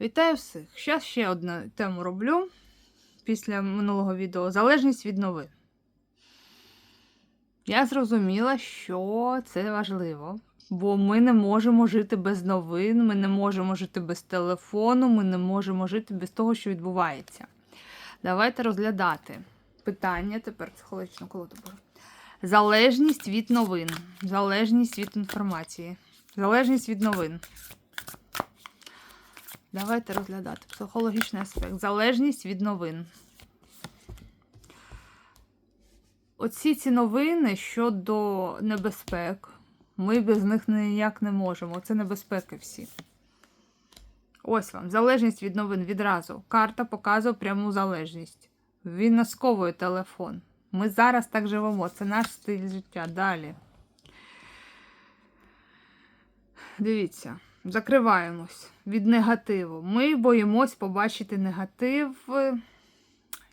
Вітаю всіх! Зараз ще одну тему роблю після минулого відео. Залежність від новин. Я зрозуміла, що це важливо, бо ми не можемо жити без новин, ми не можемо жити без телефону, ми не можемо жити без того, що відбувається. Давайте розглядати питання тепер психологічно колоду беру. Залежність від новин, залежність від інформації, залежність від новин. Давайте розглядати психологічний аспект. Залежність від новин. Оці ці новини щодо небезпек. Ми без них ніяк не можемо. Це небезпеки всі. Ось вам. Залежність від новин відразу. Карта показує пряму залежність. Він насковує телефон. Ми зараз так живемо. Це наш стиль життя. Далі. Дивіться. Закриваємось від негативу. Ми боїмось побачити негатив.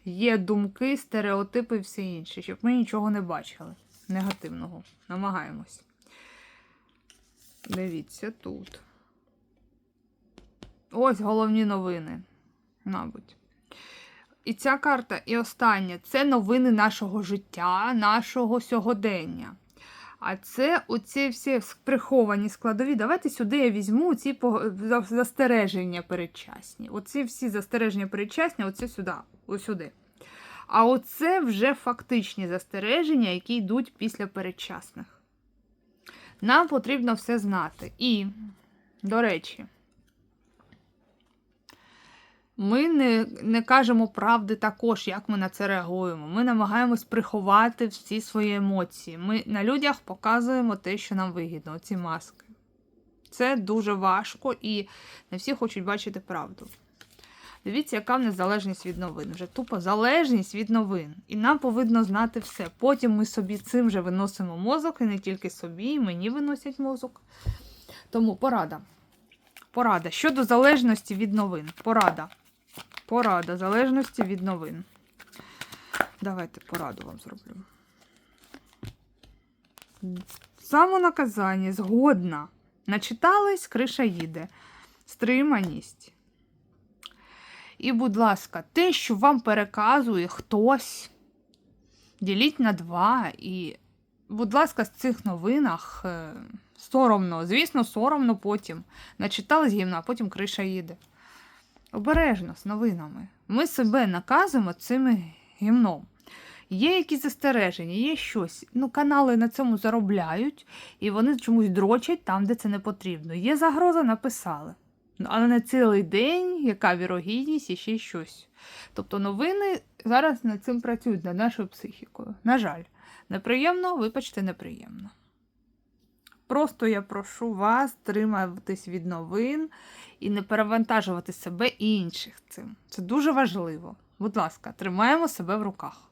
Є думки, стереотипи і все інше, щоб ми нічого не бачили негативного. Намагаємось. Дивіться тут. Ось головні новини, мабуть. І ця карта, і остання це новини нашого життя, нашого сьогодення. А це оці всі приховані складові. Давайте сюди я візьму ці застереження передчасні. Оці всі застереження передчасні, оце сюди, ось сюди. А оце вже фактичні застереження, які йдуть після передчасних. Нам потрібно все знати. І, до речі, ми не, не кажемо правди також, як ми на це реагуємо. Ми намагаємось приховати всі свої емоції. Ми на людях показуємо те, що нам вигідно, ці маски. Це дуже важко і не всі хочуть бачити правду. Дивіться, яка в нас залежність від новин. Вже тупо залежність від новин. І нам повинно знати все. Потім ми собі цим вже виносимо мозок, і не тільки собі, і мені виносять мозок. Тому порада. Порада. Щодо залежності від новин. Порада. Порада залежності від новин. Давайте пораду вам зроблю. Самонаказання згодна. Начитались, криша їде. Стриманість. І, будь ласка, те, що вам переказує хтось, діліть на два. І, будь ласка, з цих новинах е, соромно, звісно, соромно потім. Начитались гімна, а потім криша їде. Обережно з новинами. Ми себе наказуємо цим гімном. Є якісь застереження, є щось. Ну, канали на цьому заробляють, і вони чомусь дрочать там, де це не потрібно. Є загроза, написали. Ну, Але не цілий день, яка вірогідність і ще щось. Тобто новини зараз над цим працюють, над нашою психікою. На жаль, неприємно, вибачте, неприємно. Просто я прошу вас триматись від новин і не перевантажувати себе і інших цим. Це дуже важливо. Будь ласка, тримаємо себе в руках.